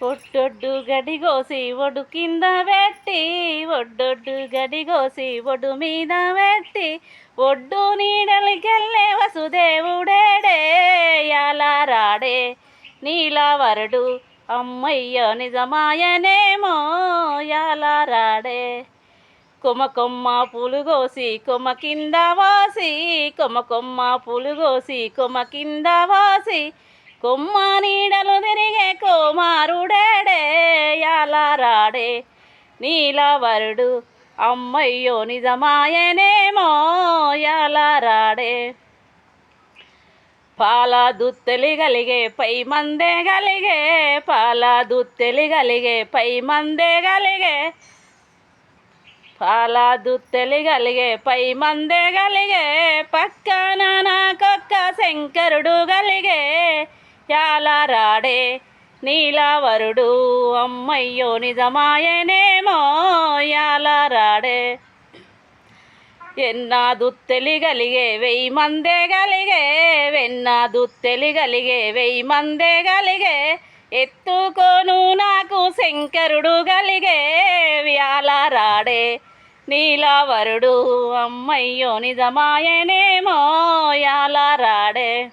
ఒడ్డొడ్డు గడిగోసి ఒడు కింద పెట్టి ఒడ్డొడ్డు గడిగోసి ఒడు మీద పెట్టి ఒడ్డు నీడలికెళ్ళే వసుదేవుడేడే యాలా రాడే నీలా వరడు అమ్మయ్య నిజమాయనేమో యాలా రాడే కొమ్మ కొమ్మ పూలు కోసి కొమ్మ కింద వాసి కొమ్మ కొమ్మ పూలు కోసి కొమ్మ కింద వాసి కొమ్మ నీడలు తిరిగే కుమారుడేడే వాడే నీలవరుడు అమ్మయ్యో నిజమాయనేమో యాలా రాడే పాల దుత్తెలి గలిగే పై మందే గలిగే పాల దుత్తెలి గలిగే పై మందే గలిగే. పాల దుత్తెలి గలిగే పై మందే గలిగే పక్కన నాకొక్క శంకరుడు గలిగే యాలా రాడే నీలావరుడు అమ్మయ్యో నిజమాయనేమో యాలరాడే రాడే ఎన్నా వెయ్యి మందే గలిగే వెన్నా దుత్తెలి వెయ్యి మందే గలిగే ఎత్తుకోను నాకు శంకరుడు గలిగే వ్యాలరాడే. నీలావరుడు అమ్మయ్యో నిజమాయనేమో యాలరాడే